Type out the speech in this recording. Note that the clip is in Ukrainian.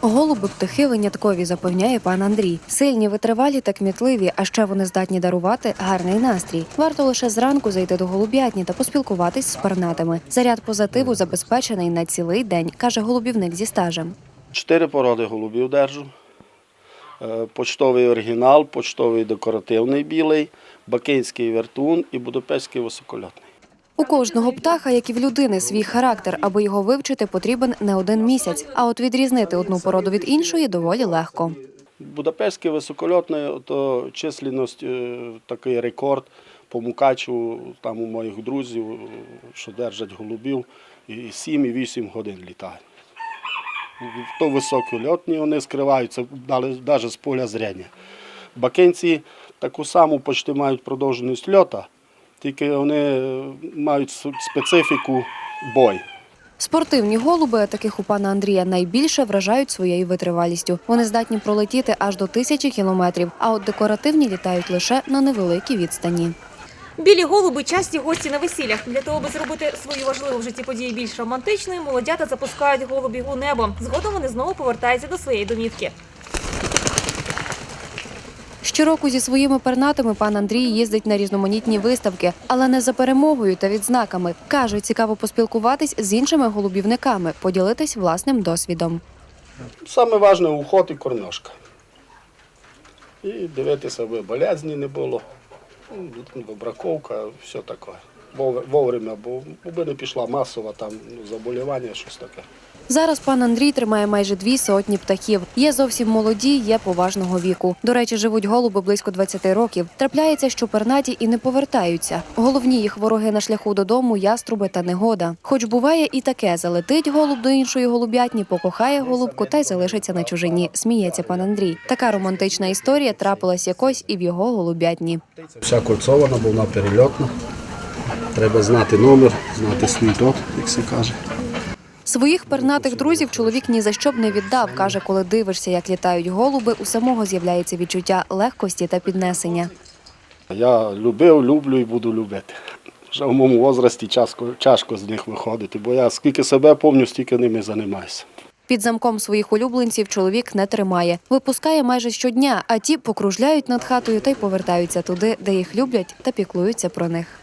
Голуби птахи виняткові, запевняє пан Андрій. Сильні, витривалі та кмітливі, а ще вони здатні дарувати гарний настрій. Варто лише зранку зайти до голуб'ятні та поспілкуватись з пернатими. Заряд позитиву забезпечений на цілий день, каже голубівник зі стажем. Чотири породи голубів держу. Е, Почтовий оригінал, почтовий декоративний білий, бакинський вертун і будапештський високольотний. У кожного птаха, як і в людини, свій характер. Аби його вивчити, потрібен не один місяць. А от відрізнити одну породу від іншої доволі легко. Будапештський високольотний, то численність, е, такий рекорд по мукачу, там у моїх друзів, е, що держать голубів, і 7 і 8 годин літають. То високольотні вони скриваються навіть з поля зрення. Бакинці таку саму почти мають продовженість льота, тільки вони е, мають специфіку бой. Спортивні голуби, таких у пана Андрія найбільше вражають своєю витривалістю. Вони здатні пролетіти аж до тисячі кілометрів, а от декоративні літають лише на невеликій відстані. Білі голуби часті гості на весіллях. Для того, аби зробити свою важливу в житті подію більш романтичною, молодята запускають голубів у небо. Згодом вони знову повертаються до своєї домівки. Щороку зі своїми пернатами пан Андрій їздить на різноманітні виставки, але не за перемогою та відзнаками. Каже, цікаво поспілкуватись з іншими голубівниками, поділитись власним досвідом. Саме важне уход і кормежка. І дивитися, аби болезні не було, браковка, все таке. Вов- Вовремя, бо аби не пішла масова там ну, заболівання, щось таке. Зараз пан Андрій тримає майже дві сотні птахів. Є зовсім молоді, є поважного віку. До речі, живуть голуби близько 20 років. Трапляється, що пернаті і не повертаються. Головні їх вороги на шляху додому яструби та негода. Хоч буває і таке: залетить голуб до іншої голуб'ятні, покохає голубку та й залишиться на чужині. Сміється пан Андрій. Така романтична історія трапилась якось і в його голуб'ятні. Вся кольцована, бо вона перельотна. Треба знати номер, знати свій тот, як се каже. Своїх пернатих друзів чоловік ні за що б не віддав. каже, коли дивишся, як літають голуби, у самого з'являється відчуття легкості та піднесення. Я любив, люблю і буду любити. Вже в моєму возрасті тяжко, тяжко з них виходити, бо я скільки себе пам'ятаю, стільки ними займаюся. Під замком своїх улюбленців чоловік не тримає. Випускає майже щодня, а ті покружляють над хатою та й повертаються туди, де їх люблять та піклуються про них.